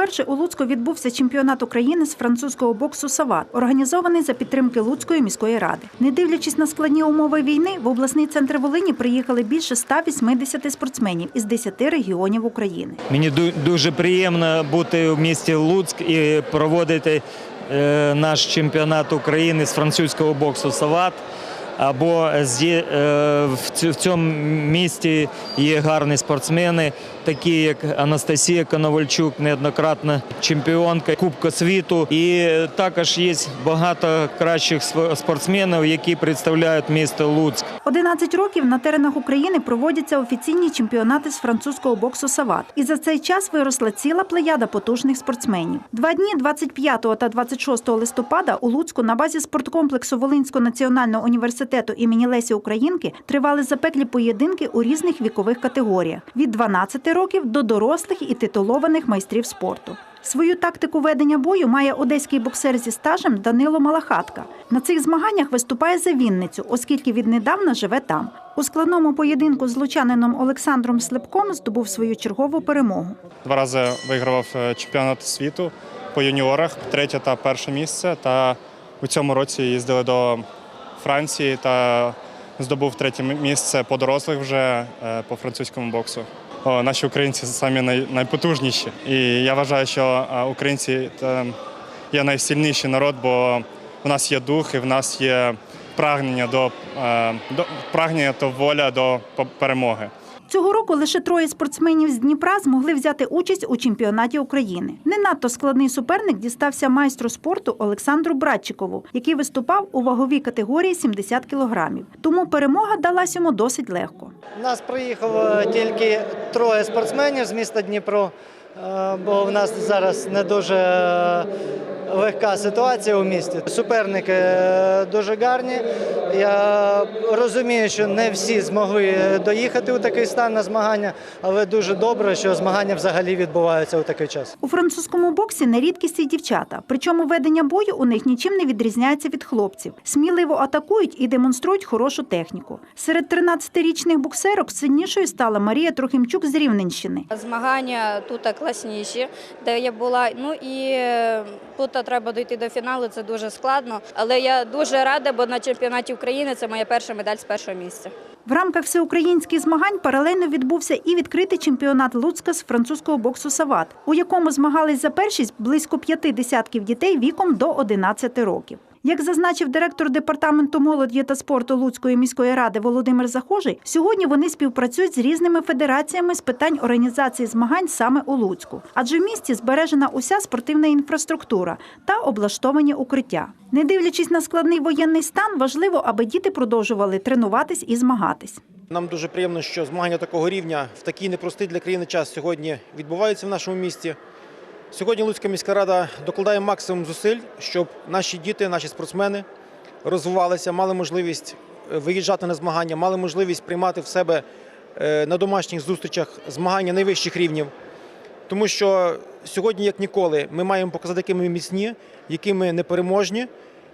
Вперше у Луцьку відбувся чемпіонат України з французького боксу «Сават», організований за підтримки Луцької міської ради. Не дивлячись на складні умови війни, в обласний центр Волині приїхали більше 180 спортсменів із 10 регіонів України. Мені дуже приємно бути в місті Луцьк і проводити е, наш чемпіонат України з французького боксу Сават. Або е, в цьому місті є гарні спортсмени, такі як Анастасія Коновальчук, неоднократна чемпіонка Кубка світу. І також є багато кращих спортсменів, які представляють місто Луцьк. 11 років на теренах України проводяться офіційні чемпіонати з французького боксу «Сават». І за цей час виросла ціла плеяда потужних спортсменів. Два дні 25 та 26 листопада у Луцьку на базі спорткомплексу Волинського національного університету імені Лесі Українки тривали запеклі поєдинки у різних вікових категоріях від 12 років до дорослих і титулованих майстрів спорту. Свою тактику ведення бою має одеський боксер зі стажем Данило Малахатка. На цих змаганнях виступає за Вінницю, оскільки віднедавна живе там. У складному поєдинку з лучанином Олександром Слепком здобув свою чергову перемогу. Два рази вигравав е, чемпіонат світу по юніорах, третє та перше місце. Та у цьому році їздили до Франції та здобув третє місце по дорослих вже е, по французькому боксу. О, наші українці самі най, найпотужніші. І я вважаю, що е, українці є найсильніший народ, бо в нас є дух і в нас є прагнення до, е, до прагнення та воля до перемоги. Цього року лише троє спортсменів з Дніпра змогли взяти участь у чемпіонаті України. Не надто складний суперник дістався майстру спорту Олександру Братчикову, який виступав у ваговій категорії 70 кілограмів. Тому перемога далась йому досить легко. У нас приїхало тільки троє спортсменів з міста Дніпро, е, бо в нас зараз не дуже легка ситуація у місті. Суперники е, дуже гарні. Я розумію, що не всі змогли доїхати у такий стан на змагання, але дуже добре, що змагання взагалі відбуваються у такий час. У французькому боксі не рідкість і дівчата. Причому ведення бою у них нічим не відрізняється від хлопців. Сміливо атакують і демонструють хорошу техніку. Серед 13-річних боксерок сильнішою стала Марія Трохимчук з Рівненщини. Змагання тут класніші, де я була. Ну і е, тут треба дійти до фіналу. Це дуже складно. Але я дуже рада, бо на чемпіонаті України це моя перша медаль з першого місця. В рамках всеукраїнських змагань паралельно відбувся і відкритий чемпіонат Луцька з французького боксу «Сават», у якому змагались за першість близько п'яти десятків дітей віком до 11 років. Як зазначив директор департаменту молоді та спорту Луцької міської ради Володимир Захожий, сьогодні вони співпрацюють з різними федераціями з питань організації змагань саме у Луцьку, адже в місті збережена уся спортивна інфраструктура та облаштовані укриття. Не дивлячись на складний воєнний стан, важливо, аби діти продовжували тренуватись і змагатись. Нам дуже приємно, що змагання такого рівня в такий непростий для країни час сьогодні відбуваються в нашому місті. Сьогодні Луцька міська рада докладає максимум зусиль, щоб наші діти, наші спортсмени розвивалися, мали можливість е, виїжджати на змагання, мали можливість приймати в себе е, на домашніх зустрічах змагання найвищих рівнів. Тому що сьогодні, як ніколи, ми маємо показати, які ми міцні, які ми непереможні,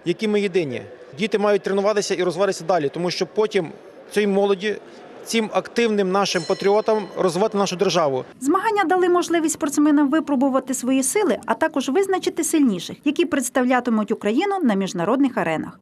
які ми єдині. Діти мають тренуватися і розвиватися далі, тому що потім цій молоді, цим активним нашим патріотам розвивати нашу державу. Змагання дали можливість спортсменам випробувати свої сили, а також визначити сильніших, які представлятимуть Україну на міжнародних аренах.